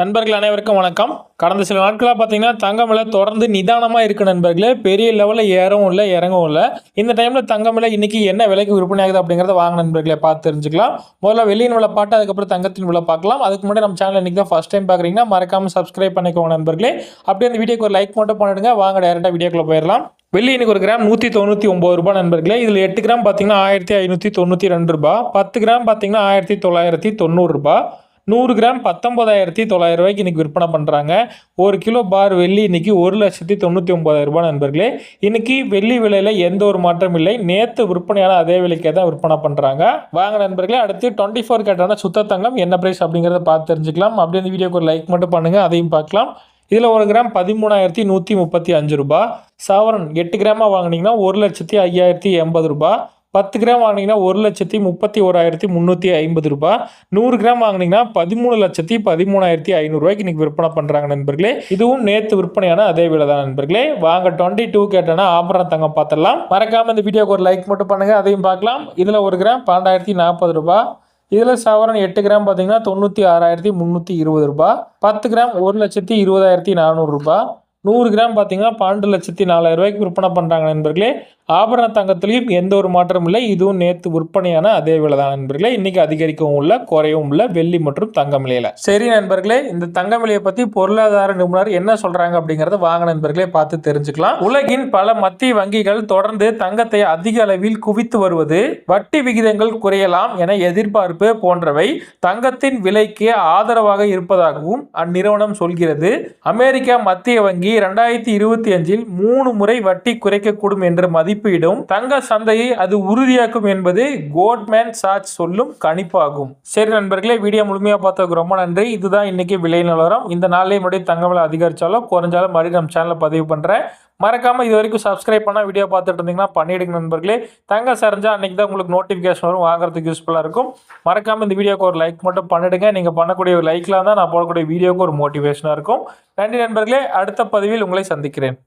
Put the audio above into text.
நண்பர்கள் அனைவருக்கும் வணக்கம். கடந்த சில நாட்களாக பார்த்தீங்கன்னா தங்கம் விலை தொடர்ந்து நிதானமாக இருக்கு நண்பர்களே. பெரிய லெவலில் ஏறவும் இல்லை இறங்கவும் இல்லை. இந்த டைமில் தங்கம் விலை இன்றைக்கி என்ன விலைக்கு விற்பனை ஆகுது அப்படிங்கிறத வாங்க நண்பர்களே பார்த்து தெரிஞ்சுக்கலாம். முதல்ல வெளியின் விலை பாட்டு அதுக்கப்புறம் தங்கத்தின் விலை பார்க்கலாம். அதுக்கு முன்னாடி நம்ம சேனல் இன்றைக்கி தான் ஃபஸ்ட் டைம் பார்க்குறீங்கன்னா மறக்காமல் சப்ஸ்கிரைப் பண்ணிக்கோங்க நண்பர்களே. அப்படியே அந்த வீடியோக்கு ஒரு லைக் மட்டும் பண்ணிடுங்க. வாங்க டேரெக்டாக வீடியோக்குள்ளே போயிடலாம். வெள்ளி இன்னைக்கு ஒரு கிராம் நூற்றி தொண்ணூற்றி ஒம்பது ரூபாய் நண்பர்களே. இதில் எட்டு கிராம் பார்த்தீங்கன்னா ஆயிரத்தி ஐநூற்றி தொண்ணூற்றி ரெண்டு ரூபாய். பத்து கிராம் பார்த்தீங்கன்னா ஆயிரத்தி தொள்ளாயிரத்தி தொண்ணூறுரூபா நூறு கிராம் பத்தொம்பதாயிரத்தி தொள்ளாயிரம் ரூபாய்க்கு இன்றைக்கி விற்பனை பண்ணுறாங்க ஒரு கிலோ பார் வெள்ளி இன்றைக்கி ஒரு லட்சத்தி தொண்ணூற்றி ஒம்பதாயிரம் ரூபாய் நண்பர்களே. இன்றைக்கி வெள்ளி விலையில் எந்த ஒரு மாற்றம் இல்லை. நேற்று விற்பனையான அதே விலைக்கே தான் விற்பனை பண்ணுறாங்க வாங்க நண்பர்களே அடுத்து டுவெண்ட்டி ஃபோர் கேட்டான சுத்த தங்கம் என்ன ப்ரைஸ் அப்படிங்கிறத பார்த்து தெரிஞ்சுக்கலாம். அப்படியே இந்த வீடியோக்கு ஒரு லைக் மட்டும் பண்ணுங்கள் அதையும் பார்க்கலாம். இதில் ஒரு கிராம் பதிமூணாயிரத்தி நூற்றி முப்பத்தி அஞ்சு ரூபாய். சவரன் எட்டு கிராமாக வாங்கினீங்கன்னா ஒரு லட்சத்தி ஐயாயிரத்தி எண்பது ரூபாய். பத்து கிராம் வாங்கினீங்கன்னா ஒரு லட்சத்தி முப்பத்தி ஓராயிரத்தி முந்நூற்றி ஐம்பது ரூபாய். நூறு கிராம் வாங்கினீங்கன்னா பதிமூணு லட்சத்தி பதிமூணாயிரத்தி ஐநூறுரூவாய்க்கு இன்றைக்கி விற்பனை பண்ணுறாங்க நண்பர்களே. இதுவும் நேற்று விற்பனையான அதே விலை தான் நண்பர்களே. வாங்க டுவெண்ட்டி டூ கேட்டோன்னா ஆபரண தங்கம் பார்த்துடலாம். மறக்காமல் இந்த வீடியோக்கு ஒரு லைக் மட்டும் பண்ணுங்கள் அதையும் பார்க்கலாம். இதில் ஒரு கிராம் பன்னெண்டாயிரத்தி நாற்பது ரூபாய். இதில் சவரன் எட்டு கிராம் பார்த்தீங்கன்னா தொண்ணூற்றி ஆறாயிரத்தி முந்நூற்றி இருபது ரூபாய். பத்து கிராம் ஒரு லட்சத்தி இருபதாயிரத்தி நானூறு ரூபாய். நூறு கிராம் பார்த்தீங்கன்னா பன்னெண்டு லட்சத்தி நாலாயிரம் ரூபாய்க்கு விற்பனை பண்ணுறாங்க நண்பர்களே. ஆபரண தங்கத்திலையும் எந்த ஒரு மாற்றமும் இல்லை. இதுவும் நேற்று விற்பனையான அதே விலை தான் நண்பர்களே. இன்னைக்கு அதிகரிக்கவும் இல்லை குறையவும் இல்லை வெள்ளி மற்றும் தங்கம் விலையில. சரி நண்பர்களே இந்த தங்கம் விலையை பற்றி பொருளாதார நிபுணர் என்ன சொல்றாங்க அப்படிங்கறத வாங்க நண்பர்களே பார்த்து தெரிஞ்சுக்கலாம். உலகின் பல மத்திய வங்கிகள் தொடர்ந்து தங்கத்தை அதிக அளவில் குவித்து வருவது வட்டி விகிதங்கள் குறையலாம் என எதிர்பார்ப்பு போன்றவை தங்கத்தின் விலைக்கு ஆதரவாக இருப்பதாகவும் அந்நிறுவனம் சொல்கிறது. அமெரிக்கா மத்திய வங்கி இரண்டாயிரத்தி இருபத்தி அஞ்சில் மூணு முறை வட்டி குறைக்கக்கூடும் என்று மதிப்பிடும். தங்க சந்தையை அது உறுதியாக்கும் என்பது கோட்மேன் சாட்ச் சொல்லும் கணிப்பாகும். சரி நண்பர்களே வீடியோ முழுமையாக பார்த்ததுக்கு ரொம்ப நன்றி. இதுதான் இன்னைக்கு விலை நிலவரம். இந்த நாளே மறுபடியும் தங்க விலை அதிகரிச்சாலும் குறைஞ்சாலும் மறுபடியும் நம்ம சேனலில் பதிவு பண்ணுறேன் மறக்காம இது வரைக்கும் சப்ஸ்கிரைப் பண்ணால் வீடியோ பார்த்துட்டு இருந்தீங்கன்னா பண்ணிடுங்க நண்பர்களே. தங்க சரிஞ்சா அன்னைக்கு தான் உங்களுக்கு நோட்டிஃபிகேஷன் வரும். வாங்குறதுக்கு யூஸ்ஃபுல்லாக இருக்கும். மறக்காம இந்த வீடியோக்கு ஒரு லைக் மட்டும் பண்ணிடுங்க நீங்கள் பண்ணக்கூடிய ஒரு லைக்லாம் தான் நான் போடக்கூடிய வீடியோக்கு ஒரு மோட்டிவேஷனாக இருக்கும். நன்றி நண்பர்களே. அடுத்த பதிவில் உங்களை சந்திக்கிறேன்.